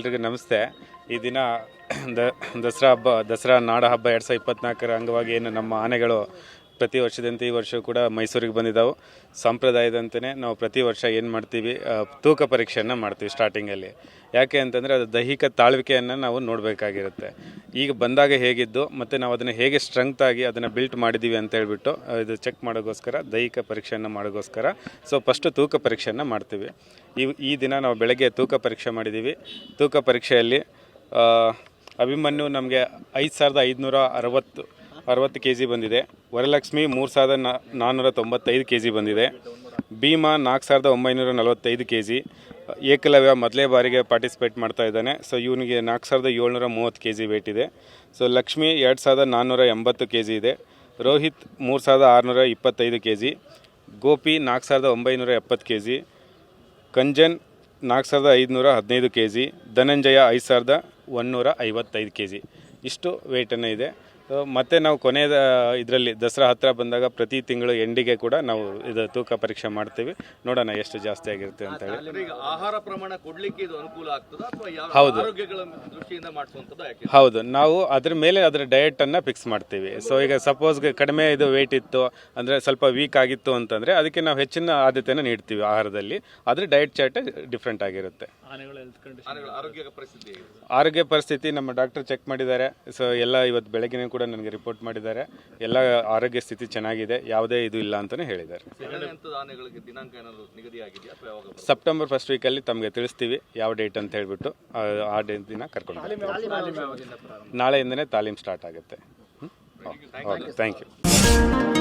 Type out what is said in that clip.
ಎಲ್ರಿಗೂ ನಮಸ್ತೆ. ಈ ದಿನ ದ, ದಸರಾ ಹಬ್ಬ, ದಸರಾ ನಾಡ ಹಬ್ಬ ಎರಡು ಸಾವಿರದ ಇಪ್ಪತ್ನಾಲ್ಕರ ಅಂಗವಾಗಿ ಏನು ನಮ್ಮ ಆನೆಗಳು ಪ್ರತಿ ವರ್ಷದಂತೆ ಈ ವರ್ಷ ಕೂಡ ಮೈಸೂರಿಗೆ ಬಂದಿದ್ದಾವೆ ಸಂಪ್ರದಾಯದಂತೆಯೇ ನಾವು ಪ್ರತಿ ವರ್ಷ ಏನು ಮಾಡ್ತೀವಿ ತೂಕ ಪರೀಕ್ಷೆಯನ್ನು ಮಾಡ್ತೀವಿ ಸ್ಟಾರ್ಟಿಂಗಲ್ಲಿ ಯಾಕೆ ಅಂತಂದರೆ ಅದು ದೈಹಿಕ ತಾಳ್ವಿಕೆಯನ್ನು ನಾವು ನೋಡಬೇಕಾಗಿರುತ್ತೆ. ಈಗ ಬಂದಾಗ ಹೇಗಿದ್ದು, ಮತ್ತು ನಾವು ಅದನ್ನು ಹೇಗೆ ಸ್ಟ್ರೆಂತ್ ಆಗಿ ಅದನ್ನು ಬಿಲ್ಟ್ ಮಾಡಿದ್ದೀವಿ ಅಂತ ಹೇಳಿಬಿಟ್ಟು ಇದು ಚೆಕ್ ಮಾಡೋಕ್ಕೋಸ್ಕರ ದೈಹಿಕ ಪರೀಕ್ಷೆಯನ್ನು ಮಾಡೋಕ್ಕೋಸ್ಕರ ಸೊ ಫಸ್ಟು ತೂಕ ಪರೀಕ್ಷೆಯನ್ನು ಮಾಡ್ತೀವಿ. ಈ ಈ ದಿನ ನಾವು ಬೆಳಗ್ಗೆ ತೂಕ ಪರೀಕ್ಷೆ ಮಾಡಿದ್ದೀವಿ ತೂಕ ಪರೀಕ್ಷೆಯಲ್ಲಿ ಅಭಿಮನ್ಯು ನಮಗೆ ಐದು ಸಾವಿರದ ಐದುನೂರ ಅರವತ್ತು ಅರವತ್ತು ಕೆ ಜಿ ಬಂದಿದೆ. ವರಲಕ್ಷ್ಮಿ ಮೂರು ಸಾವಿರದ ನಾನ್ನೂರ ತೊಂಬತ್ತೈದು ಕೆ ಜಿ ಬಂದಿದೆ. ಭೀಮಾ ನಾಲ್ಕು ಸಾವಿರದ ಒಂಬೈನೂರ ನಲವತ್ತೈದು ಕೆ ಜಿ ಏಕಲವ್ಯ ಮೊದಲೇ ಬಾರಿಗೆ ಪಾರ್ಟಿಸಿಪೇಟ್ ಮಾಡ್ತಾ ಇದ್ದಾನೆ. ಸೊ ಇವನಿಗೆ ನಾಲ್ಕು ಸಾವಿರದ ಏಳ್ನೂರ ಮೂವತ್ತು ಕೆ ಜಿ ವೇಟ್ ಇದೆ ಸೊ ಲಕ್ಷ್ಮಿ ಎರಡು ಸಾವಿರದ ನಾನ್ನೂರ ಎಂಬತ್ತು ಕೆ ಜಿ ಇದೆ. ರೋಹಿತ್ ಮೂರು ಸಾವಿರದ ಆರುನೂರ ಇಪ್ಪತ್ತೈದು ಕೆ ಜಿ ಗೋಪಿ ನಾಲ್ಕು ಸಾವಿರದ ಒಂಬೈನೂರ ಎಪ್ಪತ್ತು ಕೆ ಜಿ ಕಂಜನ್ ನಾಲ್ಕು ಸಾವಿರದ ಐದುನೂರ ಹದಿನೈದು ಕೆ ಜಿ ಧನಂಜಯ ಐದು ಸಾವಿರದ ಒನ್ನೂರ ಐವತ್ತೈದು ಕೆ ಜಿ ಇಷ್ಟು ವೇಟನ್ನು ಇದೆ. ಮತ್ತೆ ನಾವು ಕೊನೆಯ ಇದರಲ್ಲಿ ದಸರಾ ಹತ್ತಿರ ಬಂದಾಗ ಪ್ರತಿ ತಿಂಗಳು ಎಂಡಿಗೆ ಕೂಡ ನಾವು ಇದು ತೂಕ ಪರೀಕ್ಷೆ ಮಾಡ್ತೀವಿ. ನೋಡೋಣ ಎಷ್ಟು ಜಾಸ್ತಿ ಆಗಿರುತ್ತೆ ಅಂತ ಹೇಳಿ. ಆಹಾರ ಪ್ರಮಾಣ ಕೊಡ್ಲಿಕ್ಕೆ ಇದು ಅನುಕೂಲ ಆಗ್ತದೆ? ಹೌದು. ಹೌದು. ನಾವು ಅದ್ರ ಮೇಲೆ ಅದರ ಡಯಟನ್ನು ಫಿಕ್ಸ್ ಮಾಡ್ತೀವಿ. ಸೊ ಈಗ ಸಪೋಸ್ ಕಡಿಮೆ ಇದು ವೇಟ್ ಇತ್ತು ಅಂದರೆ ಸ್ವಲ್ಪ ವೀಕ್ ಆಗಿತ್ತು ಅಂತಂದರೆ ಅದಕ್ಕೆ ನಾವು ಹೆಚ್ಚಿನ ಆದ್ಯತೆಯನ್ನು ನೀಡ್ತೀವಿ ಆಹಾರದಲ್ಲಿ. ಅದ್ರ ಡಯಟ್ ಚಾರ್ಟ್ ಡಿಫ್ರೆಂಟ್ ಆಗಿರುತ್ತೆ. ಆರೋಗ್ಯ ಪರಿಸ್ಥಿತಿ ನಮ್ಮ ಡಾಕ್ಟರ್ ಚೆಕ್ ಮಾಡಿದ್ದಾರೆ. ಸೊ ಎಲ್ಲ ಇವತ್ತು ಬೆಳಗ್ಗೆ ಕೂಡ ನನಗೆ ರಿಪೋರ್ಟ್ ಮಾಡಿದ್ದಾರೆ. ಎಲ್ಲ ಆರೋಗ್ಯ ಸ್ಥಿತಿ ಚೆನ್ನಾಗಿದೆ. ಯಾವುದೇ ಇದು ಇಲ್ಲ ಅಂತಲೇ ಹೇಳಿದ್ದಾರೆ. ಎರಡನೇ ಹಂತದ ಆನೆಗಳಿಗೆ ದಿನಾಂಕ ಏನಾದ್ರು ನಿಗದಿ ಆಗಿದೆಯಾ ಅಥವಾ ಯಾವಾಗ ಸೆಪ್ಟೆಂಬರ್ ಫಸ್ಟ್ ವೀಕಲ್ಲಿ ತಮಗೆ ತಿಳಿಸ್ತೀವಿ ಯಾವ ಡೇಟ್ ಅಂತ ಹೇಳಿಬಿಟ್ಟು ಆ- ಡೇಟ್ ದಿನ ಕರ್ಕೊಂಡು ಬರ್ತೀವಿ. ನಾಳೆಯಿಂದನೇ ತಾಲೀಮ್ ಸ್ಟಾರ್ಟ್ ಆಗುತ್ತೆ. Okay thank you